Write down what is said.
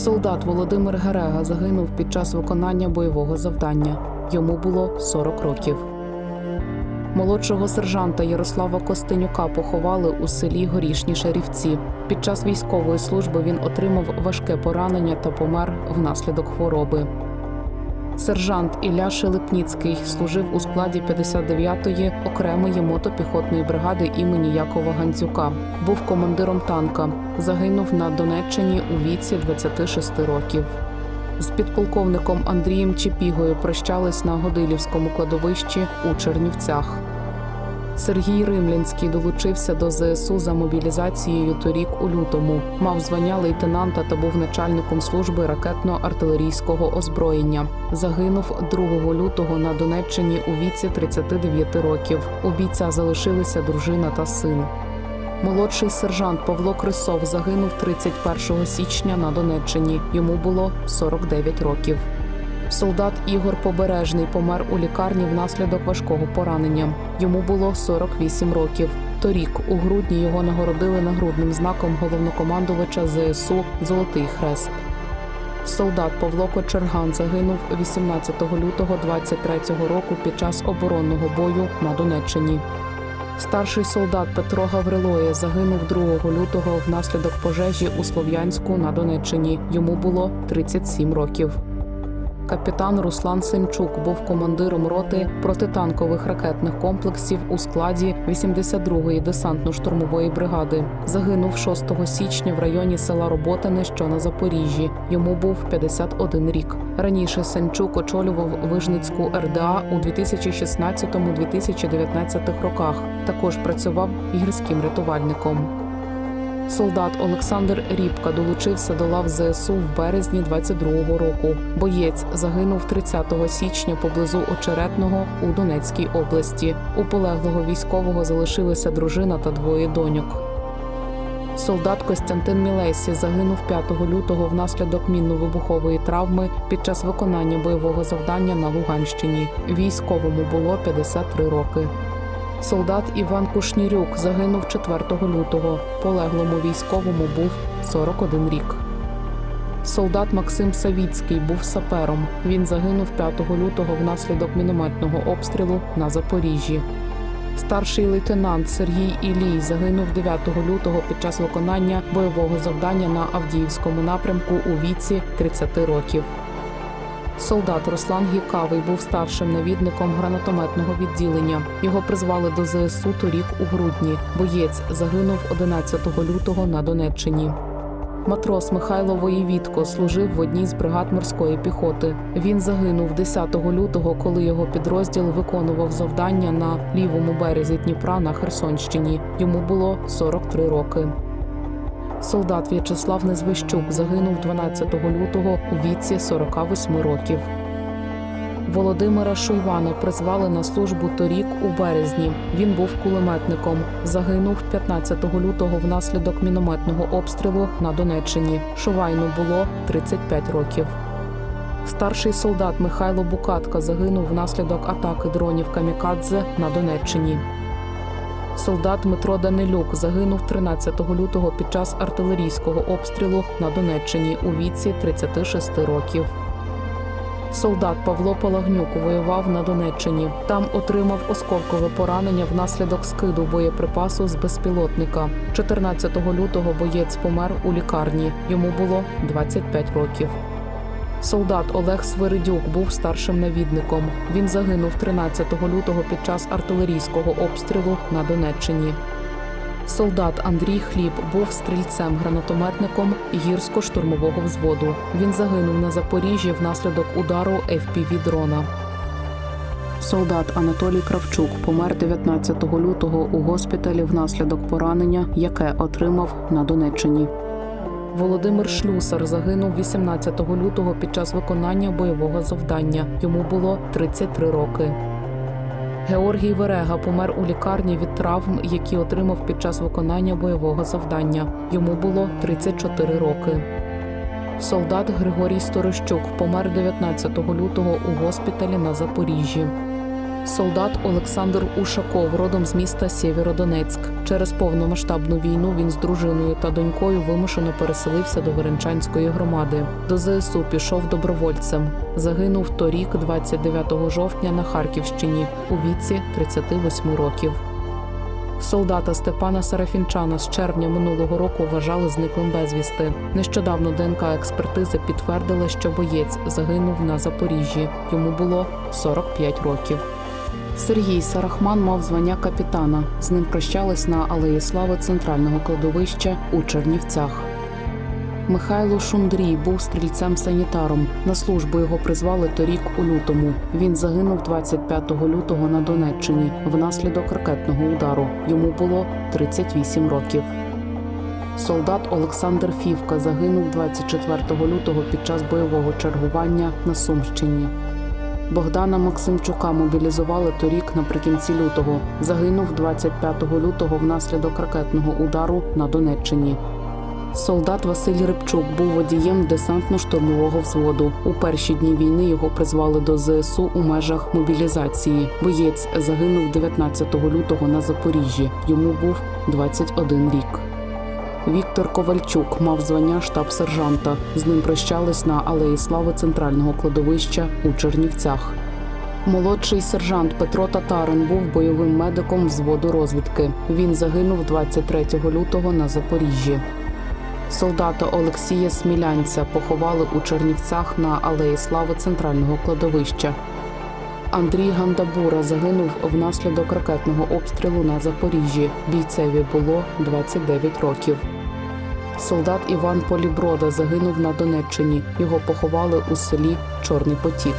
Солдат Володимир Герега загинув під час виконання бойового завдання. Йому було 40 років. Молодшого сержанта Ярослава Костенюка поховали у селі Горішні Шарівці. Під час військової служби він отримав важке поранення та помер внаслідок хвороби. Сержант Ілля Шелепніцький служив у складі 59-ї окремої мотопіхотної бригади імені Якова Гандзюка. Був командиром танка. Загинув на Донеччині у віці 26 років. З підполковником Андрієм Чепігою прощались на Годилівському кладовищі у Чернівцях. Сергій Римлянський долучився до ЗСУ за мобілізацією торік у лютому. Мав звання лейтенанта та був начальником служби ракетно-артилерійського озброєння. Загинув 2 лютого на Донеччині у віці 39 років. У бійця залишилися дружина та син. Молодший сержант Павло Крисов загинув 31 січня на Донеччині. Йому було 49 років. Солдат Ігор Побережний помер у лікарні внаслідок важкого поранення. Йому було 48 років. Торік, у грудні, його нагородили нагрудним знаком головнокомандувача ЗСУ Золотий Хрест. Солдат Павло Кочерган загинув 18 лютого 23-го року під час оборонного бою на Донеччині. Старший солдат Петро Гаврилоє загинув 2 лютого внаслідок пожежі у Слов'янську на Донеччині. Йому було 37 років. Капітан Руслан Сенчук був командиром роти протитанкових ракетних комплексів у складі 82-ї десантно-штурмової бригади. Загинув 6 січня в районі села Роботине, що на Запоріжжі. Йому був 51 рік. Раніше Сенчук очолював Вижницьку РДА у 2016-2019 роках. Також працював гірським рятувальником. Солдат Олександр Ріпка долучився до лав ЗСУ в березні 22-го року. Боєць загинув 30 січня поблизу Очеретного у Донецькій області. У полеглого військового залишилися дружина та двоє доньок. Солдат Костянтин Мілесі загинув 5 лютого внаслідок мінно-вибухової травми під час виконання бойового завдання на Луганщині. Військовому було 53 роки. Солдат Іван Кушнірюк загинув 4 лютого. Полеглому військовому був 41 рік. Солдат Максим Савіцький був сапером. Він загинув 5 лютого внаслідок мінометного обстрілу на Запоріжжі. Старший лейтенант Сергій Ілій загинув 9 лютого під час виконання бойового завдання на Авдіївському напрямку у віці 30 років. Солдат Руслан Гікавий був старшим навідником гранатометного відділення. Його призвали до ЗСУ торік у грудні. Боєць загинув 11 лютого на Донеччині. Матрос Михайло Воєвідко служив в одній з бригад морської піхоти. Він загинув 10 лютого, коли його підрозділ виконував завдання на лівому березі Дніпра на Херсонщині. Йому було 43 роки. Солдат В'ячеслав Незвищук загинув 12 лютого у віці 48 років. Володимира Шуйвана призвали на службу торік у березні. Він був кулеметником. Загинув 15 лютого внаслідок мінометного обстрілу на Донеччині. Шувайну було 35 років. Старший солдат Михайло Букатка загинув внаслідок атаки дронів Камікадзе на Донеччині. Солдат Дмитро Данилюк загинув 13 лютого під час артилерійського обстрілу на Донеччині у віці 36 років. Солдат Павло Палагнюк воював на Донеччині. Там отримав осколкове поранення внаслідок скиду боєприпасу з безпілотника. 14 лютого боєць помер у лікарні. Йому було 25 років. Солдат Олег Свиридюк був старшим навідником. Він загинув 13 лютого під час артилерійського обстрілу на Донеччині. Солдат Андрій Хліб був стрільцем-гранатометником гірсько-штурмового взводу. Він загинув на Запоріжжі внаслідок удару fpv дрона. Солдат Анатолій Кравчук помер 19 лютого у госпіталі внаслідок поранення, яке отримав на Донеччині. Володимир Шлюсар загинув 18 лютого під час виконання бойового завдання. Йому було 33 роки. Георгій Верега помер у лікарні від травм, які отримав під час виконання бойового завдання. Йому було 34 роки. Солдат Григорій Сторощук помер 19 лютого у госпіталі на Запоріжжі. Солдат Олександр Ушаков, родом з міста Сєвєродонецьк. Через повномасштабну війну він з дружиною та донькою вимушено переселився до Веренчанської громади. До ЗСУ пішов добровольцем. Загинув торік, 29 жовтня, на Харківщині у віці 38 років. Солдата Степана Сарафінчана з червня минулого року вважали зниклим безвісти. Нещодавно ДНК експертизи підтвердила, що боєць загинув на Запоріжжі. Йому було 45 років. Сергій Сарахман мав звання капітана. З ним прощались на Алеї Слави центрального кладовища у Чернівцях. Михайло Шундрій був стрільцем-санітаром. На службу його призвали торік у лютому. Він загинув 25 лютого на Донеччині внаслідок ракетного удару. Йому було 38 років. Солдат Олександр Фівка загинув 24 лютого під час бойового чергування на Сумщині. Богдана Максимчука мобілізували торік наприкінці лютого. Загинув 25 лютого внаслідок ракетного удару на Донеччині. Солдат Василь Рибчук був водієм десантно-штурмового взводу. У перші дні війни його призвали до ЗСУ у межах мобілізації. Боєць загинув 19 лютого на Запоріжжі. Йому був 21 рік. Віктор Ковальчук мав звання штаб-сержанта. З ним прощались на Алеї Слави центрального кладовища у Чернівцях. Молодший сержант Петро Татарин був бойовим медиком взводу розвідки. Він загинув 23 лютого на Запоріжжі. Солдата Олексія Смілянця поховали у Чернівцях на Алеї Слави центрального кладовища. Андрій Гандабура загинув внаслідок ракетного обстрілу на Запоріжжі. Бійцеві було 29 років. Солдат Іван Поліброда загинув на Донеччині. Його поховали у селі Чорний Потік.